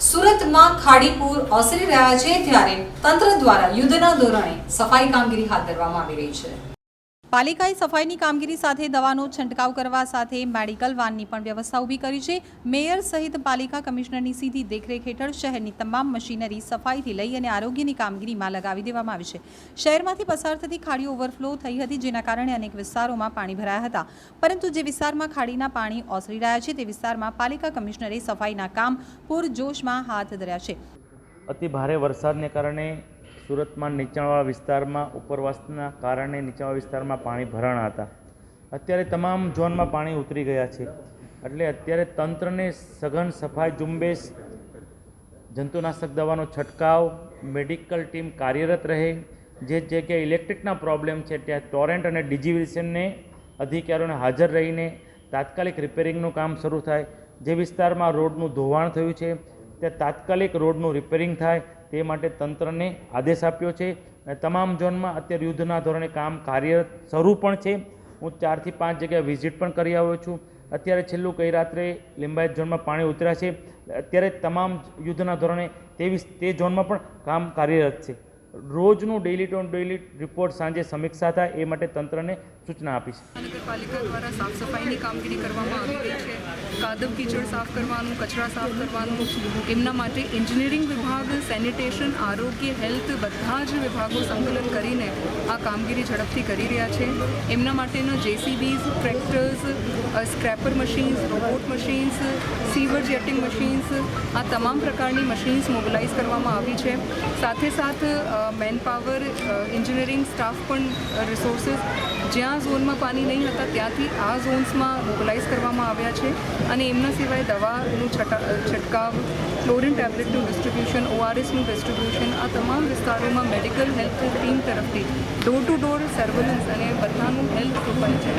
સુરતમાં ખાડીપુર ઓસરી રહ્યા છે ત્યારે તંત્ર દ્વારા યુદ્ધના ધોરણે સફાઈ કામગીરી હાથ ધરવામાં આવી રહી છે. પાલિકાએ સફાઈની કામગીરી સાથે દવાનો છંટકાવ કરવા સાથે મેડિકલ વાનની પણ વ્યવસ્થા ઊભી કરી છે. મેયર સહિત પાલિકા કમિશનરની સીધી દેખરેખ હેઠળ શહેરની તમામ મશીનરી સફાઈથી લઈ અને આરોગ્યની કામગીરીમાં લગાવી દેવામાં આવી છે. શહેરમાંથી પસાર થતી ખાડી ઓવરફ્લો થઈ હતી, જેના કારણે અનેક વિસ્તારોમાં પાણી ભરાયા હતા. પરંતુ જે વિસ્તારમાં ખાડીના પાણી ઓસરી રહ્યા છે, તે વિસ્તારમાં પાલિકા કમિશનરે સફાઈના કામ પૂરજોશમાં હાથ ધર્યા છે. અતિ ભારે વરસાદને કારણે સુરતમાં નીચાણવાળા વિસ્તારમાં, ઉપરવાસના કારણે નીચાણવાળા વિસ્તારમાં પાણી ભરાણા હતા. અત્યારે તમામ ઝોનમાં પાણી ઉતરી ગયા છે. એટલે અત્યારે તંત્રને સઘન સફાઈ ઝુંબેશ, જંતુનાશક દવાનો છંટકાવ, મેડિકલ ટીમ કાર્યરત રહે, જે જગ્યાએ ઇલેક્ટ્રિકના પ્રોબ્લેમ છે, ત્યાં ટોરેન્ટ અને ડિજીવિશનને અધિકારીઓને હાજર રહીને તાત્કાલિક રિપેરિંગનું કામ શરૂ થાય. જે વિસ્તારમાં રોડનું ધોવાણ થયું છે, ત્યાં તાત્કાલિક રોડનું રિપેરિંગ થાય તે માટે તંત્રને આદેશ આપ્યો છે. અને તમામ ઝોનમાં અત્યારે યુદ્ધના ધોરણે કામ કાર્યરત શરૂ પણ છે. હું ચારથી પાંચ જગ્યાએ વિઝિટ પણ કરી આવ્યો છું. અત્યારે છેલ્લું ગઈ રાત્રે લિંબાયત ઝોનમાં પાણી ઉતર્યા છે. અત્યારે તમામ યુદ્ધના ધોરણે તેવી તે ઝોનમાં પણ કામ કાર્યરત છે. રોજનું ડેઇલી ટુ ડેઇલી રિપોર્ટ સાંજે સમીક્ષા થાય, એ માટે તંત્રને સૂચના આપીશ નગરપાલિકા દ્વારા સાફ સફાઈની કામગીરી કરવામાં આવી રહી છે. કાદવ કીચડ સાફ કરવાનું, કચરા સાફ કરવાનું. એમના માટે એન્જિનિયરિંગ વિભાગ, સેનિટેશન, આરોગ્ય, હેલ્થ બધા જ વિભાગો સંકલન કરીને આ કામગીરી ઝડપથી કરી રહ્યા છે. એમના માટેના JCBs, tractors scraper machines, robot machines, sewer jetting machines, આ તમામ પ્રકારની મશીન્સ મોબિલાઇઝ કરવામાં આવી છે. સાથે સાથ મેનપાવર એન્જિનિયરિંગ સ્ટાફ પણ રિસોર્સિસ જ્યાં ઝોનમાં પાણી નહીં હતા ત્યાંથી આ ઝોન્સમાં મોબિલાઇઝ કરવામાં આવ્યા છે. અને એમના સિવાય દવાનું છટા છંટકાવ ક્લોરિન ટેબ્લેટનું ડિસ્ટ્રીબ્યુશન ઓઆરએસનું ડિસ્ટ્રીબ્યુશન આ તમામ વિસ્તારોમાં મેડિકલ હેલ્થ ટીમ તરફથી ડોર ટુ ડોર સર્વેલન્સ અને બધાનું હેલ્થ પ્રોફાઇલ ચેક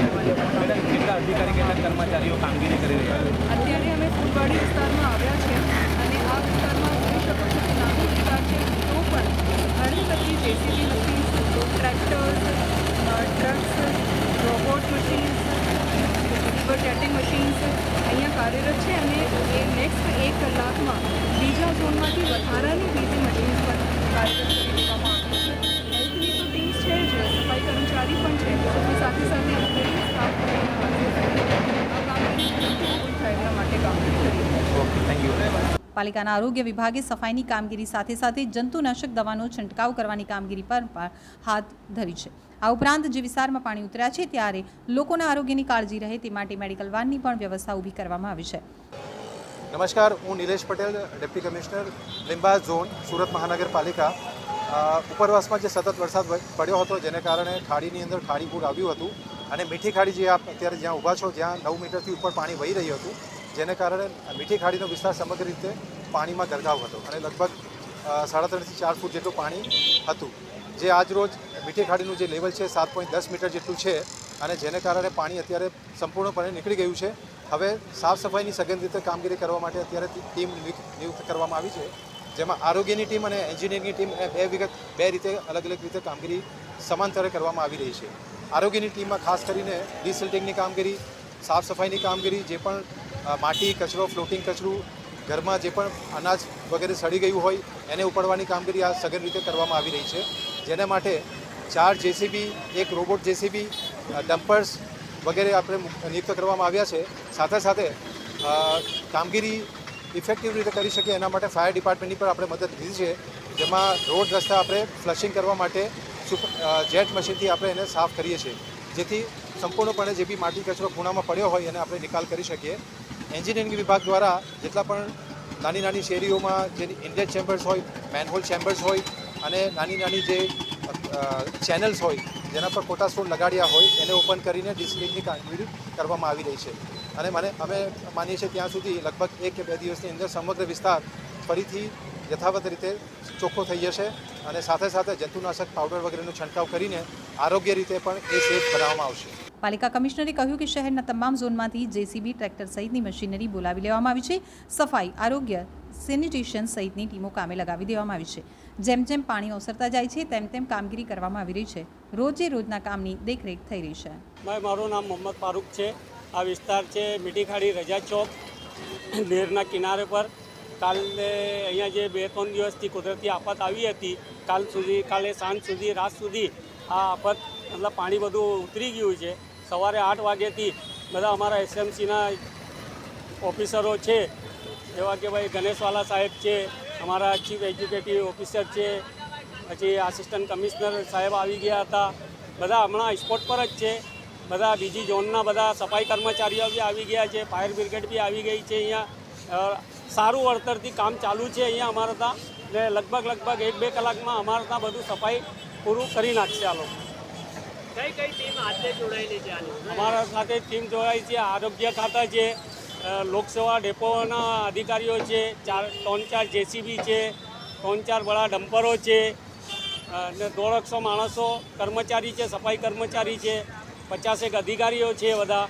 અત્યારે અમે ફૂલવાડી વિસ્તારમાં આવ્યા છે અને આ વિસ્તારમાં જોઈ શકો છો કે નાનો વિસ્તાર છે તો પણ ઘણી બધી JCB machines tractors trucks robot machines river ટેટિંગ machines અહીંયા કાર્યરત છે અને એ નેક્સ્ટ એક કલાકમાં બીજા ઝોનમાંથી વધારાની બીજી મશીન્સ પણ કાર્યરત કરી દેવામાં આવી છે. હેલ્થની તો ટીમ છે જ સફાઈ કર્મચારી પણ છે સાથે સાથે સાથે એમ્પ્લોયી સ્ટાફ પણ અહીંયા હાજર રહીને આ કામગીરી ઝડપથી પૂરી થાય એના માટે કામગીરી કરી રહ્યા છે ઓકે થેન્ક યુ પાલિકાના આરોગ્ય વિભાગે સફાઈની કામગીરી સાથે સાથે જંતુનાશક દવાનો છંટકાવ કરવાની કામગીરી પર હાથ ધરી છે. આ ઉપરાંત જે વિસ્તારમાં પાણી ઉતર્યા છે ત્યારે લોકોના આરોગ્યની કાળજી રહે તે માટે મેડિકલ વાનની પણ વ્યવસ્થા ઊભી કરવામાં આવી છે. નમસ્કાર, હું Nilesh Patel deputy commissioner, Limba zone, Surat મહાનગરપાલિકા. ઉપરવાસમાં જે સતત વરસાદ પડ્યો હતો જેને કારણે ખાડીની અંદર ખાડીપૂર આવ્યું હતું અને મીઠી ખાડી જે આપ અત્યારે જ્યાં ઊભા છો, જ્યાં નવ મીટરથી ઉપર પાણી વહી રહ્યું હતું જેને કારણે મીઠી ખાડીનો વિસ્તાર સમગ્ર રીતે પાણીમાં ગરકાવ હતો અને લગભગ સાડા ત્રણથી ચાર ફૂટ જેટલું પાણી હતું. જે આજ રોજ મીઠી ખાડીનું જે લેવલ છે, સાત પોઈન્ટ દસ મીટર જેટલું છે અને જેને કારણે પાણી અત્યારે સંપૂર્ણપણે નીકળી ગયું છે. હવે સાફ સફાઈની સઘન રીતે કામગીરી કરવા માટે અત્યારે ટીમ નિયુક્ત કરવામાં આવી છે. જેમાં આરોગ્યની ટીમ અને એન્જિનિયરિંગની ટીમ એ બે વિગત, બે રીતે અલગ અલગ રીતે કામગીરી સમાંતરે કરવામાં આવી રહી છે. આરોગ્યની ટીમમાં ખાસ કરીને ડિસિલ્ટિંગની કામગીરી, સાફ સફાઈની કામગીરી, જે પણ માટી, કચરો ફ્લોટિંગ કચરું, ઘરમાં જે પણ અનાજ વગેરે સડી ગયું હોય, એને ઉપાડવાની કામગીરી આ સઘન રીતે કરવામાં આવી રહી છે. જેના માટે ચાર જેસીબી, એક રોબોટ જેસીબી ડમ્પર્સ વગેરે આપણે નિયુક્ત કરવામાં આવ્યા છે. સાથે સાથે કામગીરી ઇફેક્ટિવ રીતે કરી શકીએ એના માટે ફાયર ડિપાર્ટમેન્ટની પણ આપણે મદદ લીધી છે. જેમાં રોડ રસ્તા આપણે ફ્લશિંગ કરવા માટે જેટ મશીનથી આપણે એને સાફ કરીએ છીએ. જેથી સંપૂર્ણપણે જે બી માટી, કચરો ખૂણામાં પડ્યો હોય એને આપણે નિકાલ કરી શકીએ. એન્જિનિયરિંગ વિભાગ દ્વારા જેટલા પણ નાની નાની શેરીઓમાં જે ઇનલેટ ચેમ્બર્સ હોય, મેનહોલ ચેમ્બર્સ હોય અને નાની નાની જે ચેનલ્સ હોય, જેના પર ખોટા સ્ટોન લગાડ્યા હોય, એને ઓપન કરીને ડિસ્પ્લેની કામગીરી કરવામાં આવી રહી છે. અને મને, અમે માનીએ છીએ ત્યાં સુધી લગભગ એક કે બે દિવસની અંદર સમગ્ર વિસ્તાર ફરીથી યથાવત રીતે ચોખ્ખો થઈ જશે અને સાથે સાથે જંતુનાશક પાવડર વગેરેનો છંટકાવ કરીને આરોગ્ય રીતે પણ એ સેફ બનાવવામાં આવશે. પાલિકા કમિશનરે કહ્યું કે શહેરના તમામ ઝોનમાંથી જેસીબી ટ્રેક્ટર સહિતની મશીનરી બોલાવી લેવામાં આવી છે. સફાઈ, આરોગ્ય, સેનિટેશન સહિતની ટીમો કામે લગાવી દેવામાં આવી છે. જેમ જેમ પાણી ઓસરતા જાય છે, તેમ તેમ કામગીરી કરવામાં આવી રહી છે. રોજે રોજના કામની દેખરેખ થઈ રહી છે. મારું નામ મોહમ્મદ ફારૂક છે. આ વિસ્તાર છે મીઠીખાડી રજા ચોક નહેરના કિનારે પર. કાલે અહીંયા જે બે ત્રણ દિવસથી કુદરતી આફત આવી હતી, કાલ સુધી, કાલે સાંજ સુધી, રાત સુધી આ આફત, મતલબ પાણી બધું ઉતરી ગયું છે. સવારે આઠ વાગ્યાથી બધા અમારા એસએમસીના ઓફિસરો છે જેવા કે ભાઈ ગણેશવાલા સાહેબ છે, અમારા ચીફ એક્ઝિક્યુટિવ ઓફિસર છે, પછી આસિસ્ટન્ટ કમિશનર સાહેબ આવી ગયા હતા. બધા હમણાં સ્પોટ પર જ છે. બધા બીજી ઝોનના બધા સફાઈ કર્મચારીઓ બી આવી ગયા છે, ફાયર બ્રિગેડ બી આવી ગઈ છે અહીંયા. સારું વળતરથી કામ ચાલુ છે અહીંયા અમારા ત્યાં. ને લગભગ લગભગ એક બે કલાકમાં અમારા ત્યાં બધું સફાઈ પૂરું કરી નાખશે આ લોકો. અમારા સાથે ટીમ જોડાઈ છે, આરોગ્ય ખાતા છે લોકસેવા ડેપોના અધિકારીઓ છે, ચાર, ત્રણ ચાર જેસીબી છે, ત્રણ ચાર બળા ડમ્પરો છે અને દોઢસો માણસો કર્મચારી છે, સફાઈ કર્મચારી છે, પચાસેક અધિકારીઓ છે બધા.